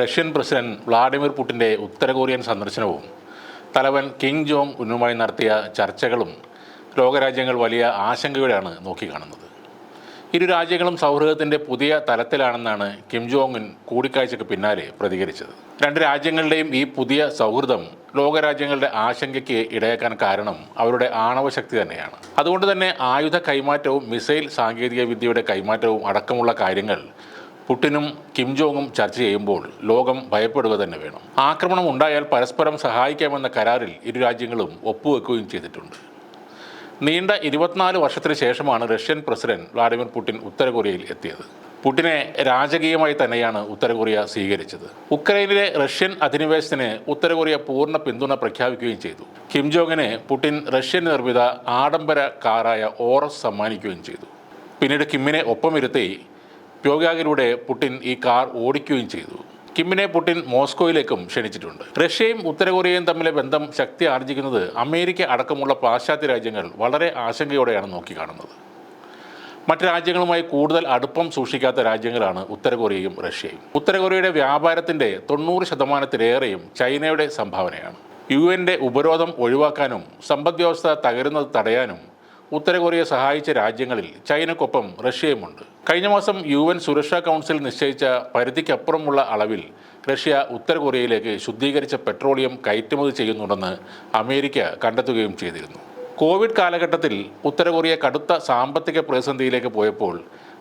Russian president Vladimir പുടിന്റെ ഉത്തര Korean സന്ദർശനവും തലവൻ കിങ് ജോങ് ഉന്നുമായി നടത്തിയ ചർച്ചകളും ലോകരാജ്യങ്ങൾ വലിയ ആശങ്കയോടെയാണ് നോക്കിക്കാണുന്നത്. ഇരു രാജ്യങ്ങളും സൗഹൃദത്തിന്റെ പുതിയ തലത്തിലാണെന്നാണ് കിം ജോങ് ഉൻ കൂടിക്കാഴ്ചയ്ക്ക് പിന്നാലെ പ്രതികരിച്ചത്. രണ്ട് രാജ്യങ്ങളുടെയും ഈ പുതിയ സൗഹൃദം ലോകരാജ്യങ്ങളുടെ ആശങ്കയ്ക്ക് ഇടയാക്കാൻ കാരണം അവരുടെ ആണവശക്തി തന്നെയാണ്. അതുകൊണ്ട് തന്നെ ആയുധ കൈമാറ്റവും മിസൈൽ സാങ്കേതിക വിദ്യയുടെ കൈമാറ്റവും അടക്കമുള്ള കാര്യങ്ങൾ പുടിനും കിം ജോങ്ങും ചർച്ച ചെയ്യുമ്പോൾ ലോകം ഭയപ്പെടുക തന്നെ വേണം. ആക്രമണം ഉണ്ടായാൽ പരസ്പരം സഹായിക്കാമെന്ന കരാറിൽ ഇരു രാജ്യങ്ങളും ഒപ്പുവെക്കുകയും ചെയ്തിട്ടുണ്ട്. നീണ്ട ഇരുപത്തിനാല് വർഷത്തിന് ശേഷമാണ് റഷ്യൻ പ്രസിഡന്റ് വ്ളാഡിമിർ പുടിൻ ഉത്തര കൊറിയയിൽ എത്തിയത്. പുടിനെ രാജകീയമായി തന്നെയാണ് ഉത്തര കൊറിയ സ്വീകരിച്ചത്. ഉക്രൈനിലെ റഷ്യൻ അധിനിവേശത്തിന് ഉത്തര കൊറിയ പൂർണ പിന്തുണ പ്രഖ്യാപിക്കുകയും ചെയ്തു. കിം ജോങ്ങിന് പുടിൻ റഷ്യൻ നിർമ്മിത ആഡംബര കാറായ ഓറസ് സമ്മാനിക്കുകയും ചെയ്തു. പിന്നീട് കിമ്മിനെ ഒപ്പമിരുത്തി പ്യോഗ്യാഗിലൂടെ പുടിൻ ഈ കാർ ഓടിക്കുകയും ചെയ്തു. കിമ്മിനെ പുടിൻ മോസ്കോയിലേക്കും ക്ഷണിച്ചിട്ടുണ്ട്. റഷ്യയും ഉത്തരകൊറിയയും തമ്മിലെ ബന്ധം ശക്തി ആർജിക്കുന്നത് അമേരിക്ക അടക്കമുള്ള പാശ്ചാത്യ രാജ്യങ്ങൾ വളരെ ആശങ്കയോടെയാണ് നോക്കിക്കാണുന്നത്. മറ്റ് രാജ്യങ്ങളുമായി കൂടുതൽ അടുപ്പം സൂക്ഷിക്കാത്ത രാജ്യങ്ങളാണ് ഉത്തരകൊറിയയും റഷ്യയും. ഉത്തരകൊറിയയുടെ വ്യാപാരത്തിന്റെ തൊണ്ണൂറ് ശതമാനത്തിലേറെയും ചൈനയുടെ സംഭാവനയാണ്. യു എന്റെ ഉപരോധം ഒഴിവാക്കാനും സമ്പദ് വ്യവസ്ഥ തകരുന്നത് തടയാനും ഉത്തര കൊറിയ സഹായിച്ച രാജ്യങ്ങളിൽ ചൈനക്കൊപ്പം റഷ്യയുമുണ്ട്. കഴിഞ്ഞ മാസം യു എൻ സുരക്ഷാ കൗൺസിൽ നിശ്ചയിച്ച പരിധിക്കപ്പുറമുള്ള അളവിൽ റഷ്യ ഉത്തര കൊറിയയിലേക്ക് ശുദ്ധീകരിച്ച പെട്രോളിയം കയറ്റുമതി ചെയ്യുന്നുണ്ടെന്ന് അമേരിക്ക കണ്ടെത്തുകയും ചെയ്തിരുന്നു. കോവിഡ് കാലഘട്ടത്തിൽ ഉത്തര കൊറിയ കടുത്ത സാമ്പത്തിക പ്രതിസന്ധിയിലേക്ക് പോയപ്പോൾ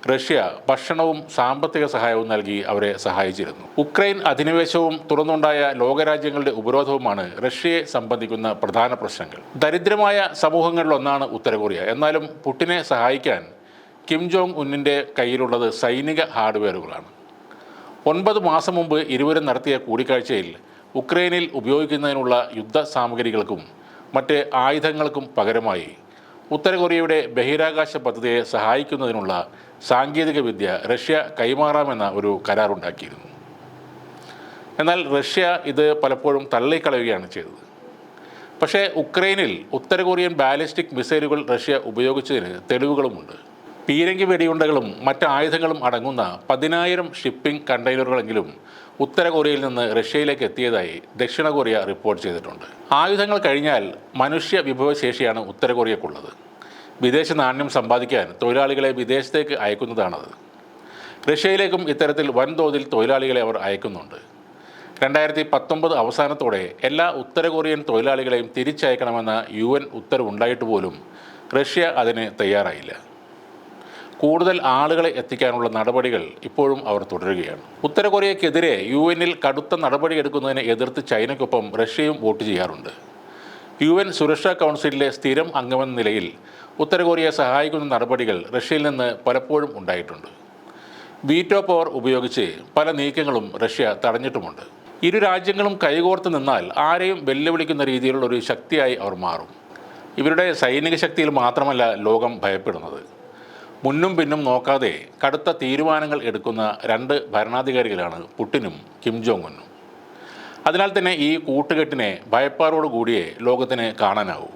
റഷ്യ ഭക്ഷണവും സാമ്പത്തിക സഹായവും നൽകി അവരെ സഹായിച്ചിരുന്നു. ഉക്രൈൻ അധിനിവേശവും തുറന്നുണ്ടായ ലോകരാജ്യങ്ങളുടെ ഉപരോധവുമാണ് റഷ്യയെ സംബന്ധിക്കുന്ന പ്രധാന പ്രശ്നങ്ങൾ. ദരിദ്രമായ സമൂഹങ്ങളിലൊന്നാണ് ഉത്തര കൊറിയ എന്നാലും പുട്ടിനെ സഹായിക്കാൻ കിം ജോങ് ഉന്നിന്റെ കയ്യിലുള്ളത് സൈനിക ഹാർഡ്വെയറുകളാണ്. ഒൻപത് മാസം മുമ്പ് ഇരുവരും നടത്തിയ കൂടിക്കാഴ്ചയിൽ ഉക്രൈനിൽ ഉപയോഗിക്കുന്നതിനുള്ള യുദ്ധ സാമഗ്രികൾക്കും മറ്റ് ആയുധങ്ങൾക്കും പകരമായി ഉത്തര കൊറിയയുടെ ബഹിരാകാശ പദ്ധതിയെ സഹായിക്കുന്നതിനുള്ള സാങ്കേതിക വിദ്യ റഷ്യ കൈമാറാമെന്ന ഒരു കരാറുണ്ടാക്കിയിരുന്നു. എന്നാൽ റഷ്യ ഇത് പലപ്പോഴും തള്ളിക്കളയുകയാണ് ചെയ്തത്. പക്ഷേ ഉക്രൈനിൽ ഉത്തര കൊറിയൻ ബാലിസ്റ്റിക് മിസൈലുകൾ റഷ്യ ഉപയോഗിച്ചതിന് തെളിവുകളുമുണ്ട്. പീരങ്കി വെടിയുണ്ടകളും മറ്റ് ആയുധങ്ങളും അടങ്ങുന്ന പതിനായിരം ഷിപ്പിംഗ് കണ്ടെയ്നറുകളെങ്കിലും ഉത്തര കൊറിയയിൽ നിന്ന് റഷ്യയിലേക്ക് എത്തിയതായി ദക്ഷിണ കൊറിയ റിപ്പോർട്ട് ചെയ്തിട്ടുണ്ട്. ആയുധങ്ങൾ കഴിഞ്ഞാൽ മനുഷ്യ വിഭവശേഷിയാണ് ഉത്തര കൊറിയക്കുള്ളത്. വിദേശ നാണ്യം സമ്പാദിക്കാൻ തൊഴിലാളികളെ വിദേശത്തേക്ക് അയക്കുന്നതാണത്. റഷ്യയിലേക്കും ഇത്തരത്തിൽ വൻതോതിൽ തൊഴിലാളികളെ അവർ അയക്കുന്നുണ്ട്. രണ്ടായിരത്തി പത്തൊമ്പത് അവസാനത്തോടെ എല്ലാ ഉത്തര കൊറിയൻ തൊഴിലാളികളെയും തിരിച്ചയക്കണമെന്ന യു എൻ ഉത്തരവുണ്ടായിട്ട് പോലും റഷ്യ അതിന് തയ്യാറായില്ല. കൂടുതൽ ആളുകളെ എത്തിക്കാനുള്ള നടപടികൾ ഇപ്പോഴും അവർ തുടരുകയാണ്. ഉത്തര കൊറിയക്കെതിരെ യു എന്നിൽ കടുത്ത നടപടിയെടുക്കുന്നതിനെ എതിർത്ത് ചൈനയ്ക്കൊപ്പം റഷ്യയും വോട്ട് ചെയ്യാറുണ്ട്. യു എൻ സുരക്ഷാ കൗൺസിലിലെ സ്ഥിരം അംഗമെന്ന നിലയിൽ ഉത്തര കൊറിയയെ സഹായിക്കുന്ന നടപടികൾ റഷ്യയിൽ നിന്ന് പലപ്പോഴും ഉണ്ടായിട്ടുണ്ട്. വീറ്റോ പവർ ഉപയോഗിച്ച് പല നീക്കങ്ങളും റഷ്യ തടഞ്ഞിട്ടുമുണ്ട്. ഇരു രാജ്യങ്ങളും കൈകോർത്ത് നിന്നാൽ ആരെയും വെല്ലുവിളിക്കുന്ന രീതിയിലുള്ള ഒരു ശക്തിയായി അവർ മാറും. ഇവരുടെ സൈനിക ശക്തിയിൽ മാത്രമല്ല ലോകം ഭയപ്പെടുന്നത്. മുന്നും പിന്നും നോക്കാതെ കടുത്ത തീരുമാനങ്ങൾ എടുക്കുന്ന രണ്ട് ഭരണാധികാരികളാണ് പുട്ടിനും കിം ജോങ് ഉന്നും അതിനാൽ തന്നെ ഈ കൂട്ടുകെട്ടിനെ ഭയപ്പാറോട് കൂടിയേ ലോകത്തിന് കാണാനാവൂ.